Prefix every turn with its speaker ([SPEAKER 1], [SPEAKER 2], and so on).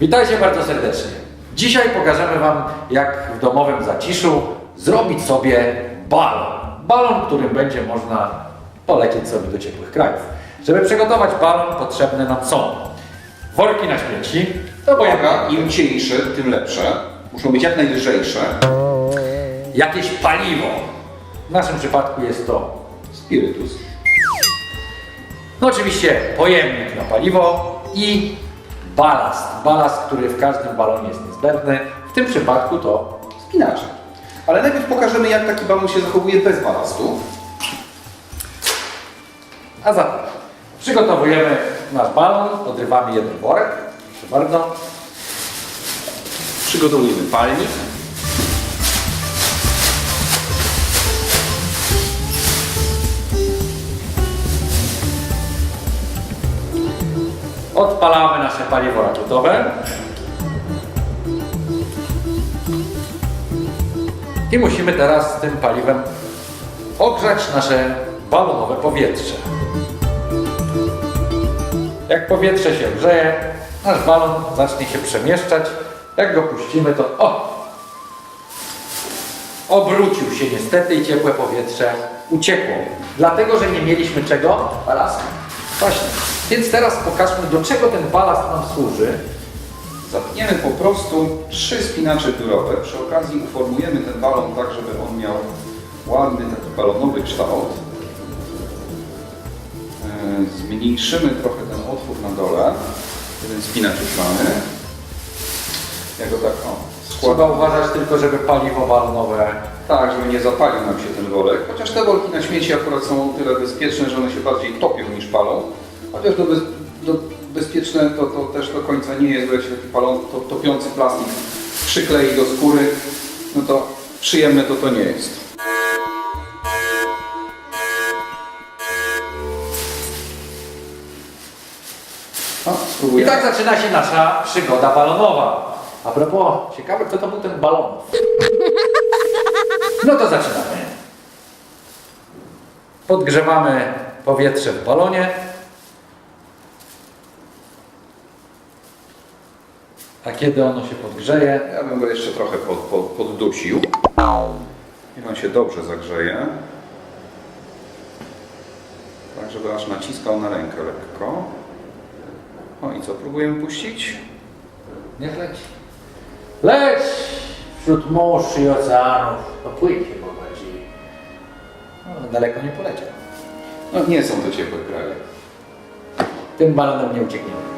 [SPEAKER 1] Witajcie bardzo serdecznie. Dzisiaj pokażemy Wam, jak w domowym zaciszu zrobić sobie balon. Balon, którym będzie można polecieć sobie do ciepłych krajów. Żeby przygotować balon, potrzebne nam są worki na śmieci, to
[SPEAKER 2] Uwaga, im cieńsze, tym lepsze. Muszą być jak najlżejsze.
[SPEAKER 1] jakieś paliwo. W naszym przypadku jest to
[SPEAKER 2] Spirytus.
[SPEAKER 1] No oczywiście pojemnik na paliwo i balast. Balast, który w każdym balonie jest niezbędny. W tym przypadku to
[SPEAKER 2] Spinacze. Ale najpierw pokażemy, jak taki balon się zachowuje bez balastu.
[SPEAKER 1] A zatem przygotowujemy nasz balon, odrywamy jeden worek, proszę bardzo.
[SPEAKER 2] Przygotowujemy palnik.
[SPEAKER 1] Odpalamy nasze paliwo rakietowe. I musimy teraz tym paliwem ogrzać nasze balonowe powietrze. Jak powietrze się grzeje, nasz balon zacznie się przemieszczać. Jak go puścimy, to o! Obrócił się niestety i ciepłe powietrze uciekło. Dlatego, że nie mieliśmy czego? Balastu. Właśnie. Więc teraz pokażmy, do czego ten balast nam służy.
[SPEAKER 2] Zapniemy po prostu trzy spinacze biurowe. Przy okazji uformujemy ten balon tak, żeby on miał ładny, taki balonowy kształt. E, Zmniejszymy trochę ten otwór na dole. Jeden spinacz mamy. Ja go tak o,
[SPEAKER 1] Trzeba uważać tylko, żeby paliwo balonowe
[SPEAKER 2] Tak, żeby nie zapalił nam się ten worek. Chociaż te worki na śmieci akurat są o tyle bezpieczne, że one się bardziej topią niż palą. Chociaż do, bez, do bezpieczne to, to też do końca nie jest, bo jak się taki palą, to, topiący plastik przyklei do skóry, no to przyjemne to to nie jest. No,
[SPEAKER 1] I tak zaczyna się nasza przygoda balonowa. A propos, ciekawe kto to był ten balon. No to zaczynamy. Podgrzewamy powietrze w balonie. A kiedy ono się podgrzeje,
[SPEAKER 2] Ja bym go jeszcze trochę pod, pod, poddusił. Niech on się dobrze zagrzeje. Tak, żeby aż naciskał na rękę lekko. O i co, próbujemy puścić?
[SPEAKER 1] niech leci. Leć wśród mórz i oceanów. No płynie po bardziej. No, daleko nie poleciał.
[SPEAKER 2] No nie są to ciepłe kraje.
[SPEAKER 1] Tym balonem nie uciekniemy.